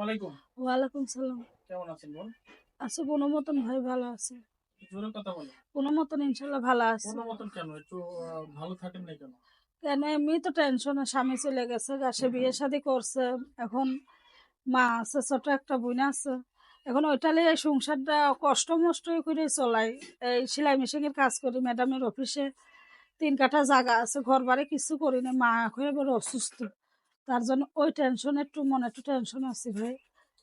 আসসালামু আলাইকুম। ওয়ালাইকুম সালাম। কেমন আছেন বোন? আছে কোনো মতন ভাই ভালো আছে। জোরে কথা বলেন কোনো মতন ইনশাল্লাহ ভালো আছে। কোনো মতন কেন? একটু ভালো থাকেন না কেন? কেন? এমনি তো টেনশনে স্বামী চলে গেছে গা সে বিয়ে শাদি করছে। এখন মা আছে ছোট একটা বোন আছে। এখন ওইটালে এই সংসারটা কষ্ট মষ্ট করে চলাই। এই সেলাই মেশিনের কাজ করি ম্যাডামের অফিসে তিন কাঠা জায়গা আছে ঘর বাড়ি কিছু করি না মা এখন এবার অসুস্থ। তার জন্য ওই টেনশন একটু মনে একটু টেনশন আছে ভাই।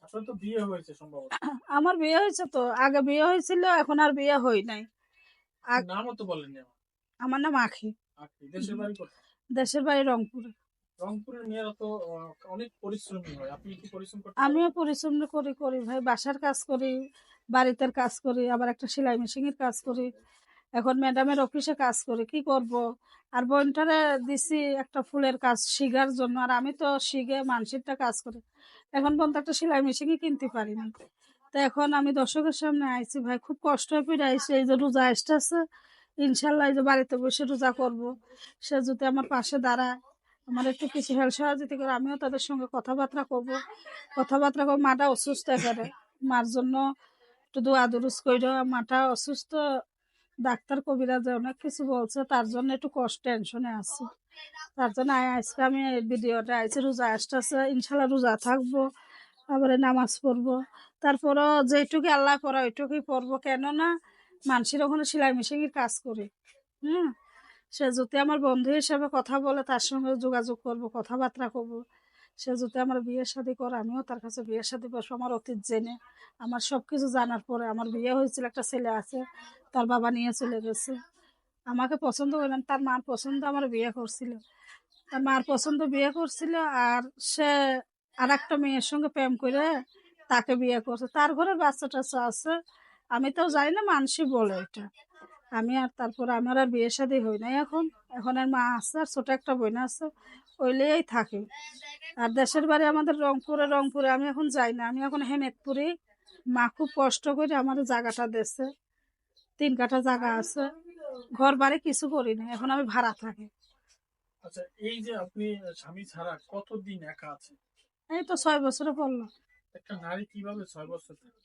আপনার তো বিয়ে হয়েছে সম্ভবত। আমার বিয়ে হয়েছে তো আগে বিয়ে হয়েছিল এখন আর বিয়ে হই নাই। আমার আমার নাম আখি। দেশের বাড়ি কোথায়? দেশের বাড়ি রংপুরে। রংপুরের মেয়েরা তো অনেক পরিশ্রমী হয়। আপনি কি পরিশ্রম করতে আমিও পরিশ্রম করি করি ভাই। বাসার কাজ করি বাড়িতে কাজ করি আবার একটা সেলাই মেশিনের কাজ করি। এখন ম্যাডামের অফিসে কাজ করি, কি করব? আর বোনটারে দিছি একটা ফুলের কাজ শিখার জন্য, আর আমি তো শিখে মানসিকটা কাজ করি। এখন পর্যন্ত একটা সেলাই মেশিনই কিনতে পারিনি তো এখন আমি দর্শকের সামনে আইছি, ভাই, খুব কষ্ট আইছি, এই যে রোজা আসতেছে ইনশাল্লাহ এই যে বাড়িতে বসে রোজা করব। সে যদি আমার পাশে দাঁড়ায়, আমার একটু কিছু হেল্প সহযোগিতা করে, আমিও তাদের সঙ্গে কথাবার্তা করব। কথাবার্তা করব, মাটা অসুস্থ এখানে মার জন্য একটু দোয়া দুরুস কইর, মাটা অসুস্থ ডাক্তার কবিরা যে অনেক কিছু বলছে, তার জন্য একটু কষ্ট টেনশনে আছে। তার জন্য আয়, আজকে আমি ভিডিওটা আইছি, রোজা আসতেছে, ইনশাল্লাহ রোজা থাকব তারপরে নামাজ পড়ব। তারপরও যেটুকু আল্লাহ পড়া ওইটুকুই পড়ব। কেননা মানুষের ওখানে সেলাই মেশিনের কাজ করি, হুম? সে যদি আমার বন্ধু হিসাবে কথা বলে, তার সঙ্গে যোগাযোগ করব, কথাবার্তা করব। সে যদি আমার বিয়ে শাদি করে, আমিও তার কাছে বিয়ে শাদি বসবো, আমার অতীত জেনে। আমার সব কিছু জানার পরে আমার বিয়ে হয়েছিল, একটা ছেলে আছে, তার বাবা নিয়ে চলে গেছে। আমাকে পছন্দ করলেন তার মার পছন্দ আমার বিয়ে করছিল। তার মার পছন্দ বিয়ে করছিল আর সে আর একটা মেয়ের সঙ্গে প্রেম করে তাকে বিয়ে করছে। তার ঘরের বাচ্চা টাচ্চা আছে, আমি তো জানি না মানুষই বলে এটা। আমি আর তারপর আমার আর বিয়ে শাদি হই নাই এখন। এখন আর মা আছে আর ছোট একটা বোন আছে। ওইলেই থাকে। আর দেশের বাড়ি আমাদের রংপুরে রংপুরে। আমি এখন যাই না। আমি এখন হেমেকপুরে মা খুব কষ্ট করে আমার জায়গাটা দেশে তিন কাঠা জায়গা আছে। ঘর বাড়ি কিছু করি না এখন আমি ভাড়া থাকি। আচ্ছা এই যে আপনি স্বামী ছাড়া কতদিন একা এই তো ছয় বছরে পড়ল একটা নারী কীভাবে ছয় বছর থাকে?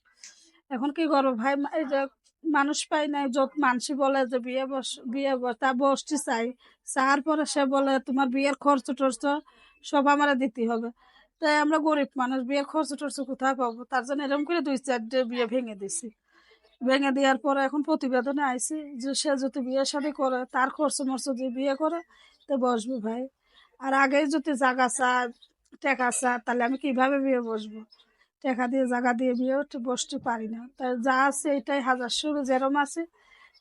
এখন কি করব? ভাই এই যে মানুষ পাই নাই, যত মানুষই বলে যে বিয়ে বস, বিয়ে তা বসতে চাই চার পরে সে বলে, তোমার বিয়ের খরচ টর্চ সব আমার দিতে হবে। তাই আমরা গরিব মানুষ, বিয়ের খরচ টর্চ কোথায় পাবো? তার জন্য এরকম করে দুই চারটে বিয়ে ভেঙে দিছি। ভেঙে দেওয়ার পরে এখন প্রতিবেদনে আইছি যে সে যদি বিয়ে শাদি করে, তার খরচ মরচ যদি বিয়ে করে, তো বসবো ভাই। আর আগেই যদি জাগা চা টেকা চা তাহলে আমি কীভাবে বিয়ে বসবো? টাকা দিয়ে জায়গা দিয়ে বিয়ে উঠে বসতে পারি না। তাই যা আছে এটাই হাজার। শুরু যেরম আছে,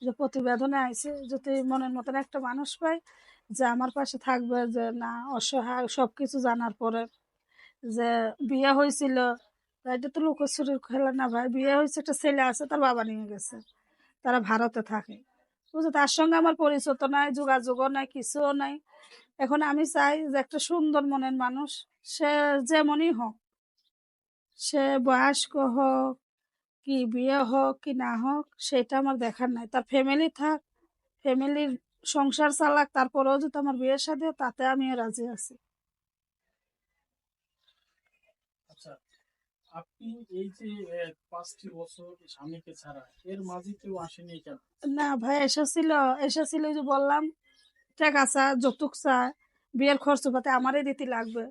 যে প্রতিবেদনে আছে যদি মনের মতন একটা মানুষ পাই যে আমার পাশে থাকবে, যে না, অসহায় সব কিছু জানার পরে যে বিয়ে হয়েছিল এটা তো লুকোচুরির খেলা না ভাই। বিয়ে হয়েছে, একটা ছেলে আছে, তার বাবা নিয়ে গেছে, তারা ভারতে থাকে। বুঝছ তার সঙ্গে আমার পরিচয় তো নাই, যোগাযোগও নাই, কিছুও নাই। এখন আমি চাই যে একটা সুন্দর মনের মানুষ, সে যেমনই হোক সে বয়স্ক হোক কি বিয়ে হোক কি না হোক সেটা আমার দেখার নাই। তার ফ্যামিলি থাক ফ্যামিলির সংসার চালাক তারপরেও যদি আমার বিয়ের সাথে তাতে আমিও রাজি আছি। আচ্ছা আপনি এই যে পাঁচটি বছর স্বামীকে ছাড়া এর মাঝে কেউ আসেনি কেন? না ভাই এসেছিল এসেছিল যে বললাম টাকা চা যৌতুক চা বিয়ের খরচ পাতে আমারই দিতে লাগবে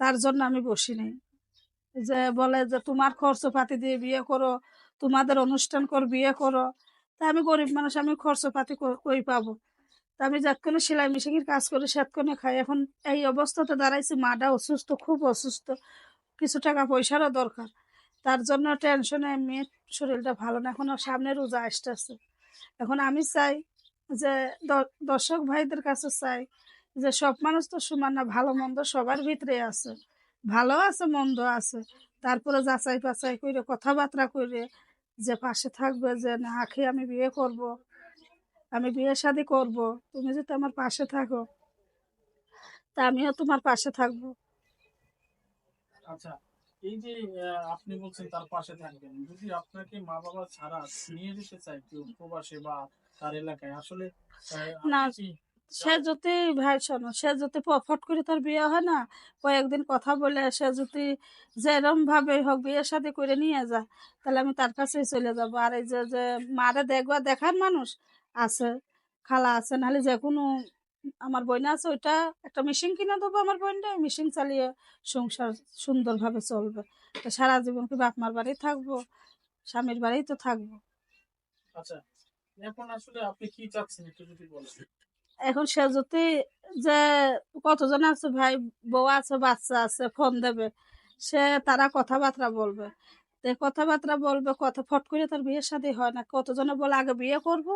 তার জন্য আমি বসি নাই। যে বলে যে, তোমার খরচ পাতি দিয়ে বিয়ে করো, তোমাদের অনুষ্ঠান কর, বিয়ে করো। তা আমি গরিব মানুষ, আমি খরচ পাতি ক- কই পাবো? তা আমি যাতক্ষণে সেলাই মেশিনের কাজ করি সেতক্ষণে খাই। এখন এই অবস্থাতে দাঁড়াইছি, মাটা অসুস্থ, খুব অসুস্থ। কিছু টাকা পয়সারও দরকার। তার জন্য টেনশনে মেয়ের শরীরটা ভালো না। এখন সামনে রোজা আসতেছে। এখন আমি চাই যে দর্শক ভাইদের কাছে চাই যে, সব মানুষ তো সমান না, ভালো মন্দ সবার ভিতরে আছে। ভালো আছে মন্দ আছে তারপরে যাচাই বাছাই করে কথাবার্তা করে যে পাশে থাকবে যে না আখি আমি বিয়ে করব আমি বিয়ে শাদি করব তুমি যদি আমার পাশে থাকো তা আমিও তোমার পাশে থাকব আচ্ছা এই যে আপনি বলছেন তার পাশে থাকবেন যদি আপনাকে মা বাবা ছাড়া নিয়ে যেতে চায় কেউ প্রবাসে বা তার এলাকায় আসলে না। সে যদি ভাই, শোনো, সে যদি ফট করে তার বিয়ে হয় না, কয়েকদিন কথা বলে সে যদি যেরম ভাবে হোক বিয়ে শাদি করে নিয়ে যায়, তাহলে আমি তার কাছেই চলে যাব। আর এই যে যে মারে দেখবা, দেখার মানুষ আছে, খালা আছে, নাহলে যে কোনো আমার বইনা আছে, ওইটা একটা মেশিন কিনে দেবো আমার বোনটা মেশিন চালিয়ে সংসার সুন্দরভাবে চলবে। তো সারা জীবন কি বাপ মার বাড়ি থাকব? স্বামীর বাড়িই তো থাকব। আচ্ছা এখন আসলে আপনি কি চাচ্ছেন, একটু যদি বলেন। এখন সে যদি যে কতজন আছে ভাই, বউ আছে, বাচ্চা আছে, ফোন দেবে, সে তারা কথাবার্তা বলবে। কথাবার্তা বলবে, কথা ফট করে তার বিয়ের সাথে হয় না। কতজনে বলে, আগে বিয়ে করব,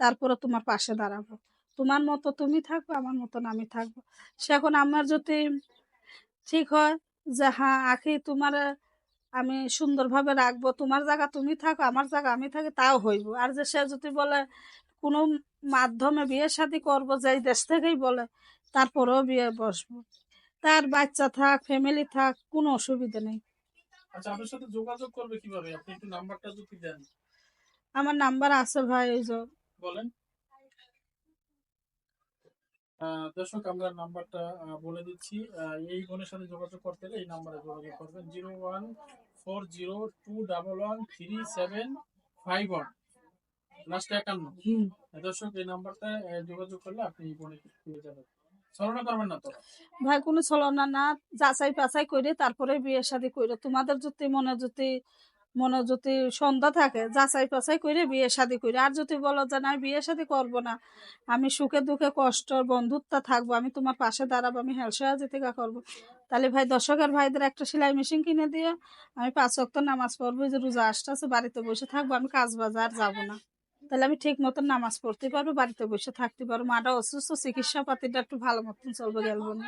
তারপরে তোমার পাশে দাঁড়াবো। তোমার মতো তুমি থাকবে, আমার মতন আমি থাকব। সে এখন আমার যদি ঠিক হয় যে হ্যাঁ আখি তোমার, আমি সুন্দরভাবে রাখব। তোমার জায়গা তুমি থাকো, আমার জায়গা আমি থাকি, তাও হইব। আর যে সে যদি বলে, কোনো মাধ্যমে বিয়ে শাদি করব যেই দেশ থেকেই বলে তারপরেও বিয়ে বসবো। তার বাচ্চা থাক ফ্যামিলি থাক কোনো অসুবিধা নেই। আচ্ছা আপনার সাথে যোগাযোগ করবে কীভাবে? আপনি একটু নাম্বারটা যদি দেন। আমার নাম্বার আছে ভাই এই যে। বলেন। দর্শক আমরা নাম্বারটা বলে দিচ্ছি। এই বোনের সাথে যোগাযোগ করতে হলে এই নাম্বারে যোগাযোগ করবেন। Zero one four zero two double one three seven five one. Last একান্ন দর্শক এই নাম্বারটা যোগাযোগ করলে আপনি পেয়ে যাবেন। ভাই কোনো ছলনা না। যাচাই পাচাই করে তারপরে বিয়ে শাদি করে তোমাদের যদি মনে যদি মনে যদি সন্ধ্যা থাকে যাচাই পাচাই করে বিয়ে শাদি করে আর যদি বলো যে না আমি বিয়ে শাদি করব না। আমি সুখে দুঃখে কষ্ট বন্ধুত্ব থাকব আমি তোমার পাশে দাঁড়াবো আমি হেলসা থেকে করব। তাহলে ভাই দর্শকের ভাইদের একটা সেলাই মেশিন কিনে দিও। আমি পাঁচ ওয়াক্ত নামাজ পড়ব যে রোজা আসতেছে বাড়িতে বসে থাকব আমি কাজ বাজার যাব না। তাহলে আমি ঠিক মতন নামাজ পড়তে পারব, বাড়িতে বসে থাকতে পারব। মাটা অসুস্থ, চিকিৎসা পাতিটা একটু ভালো মতন চলবে গেলবো না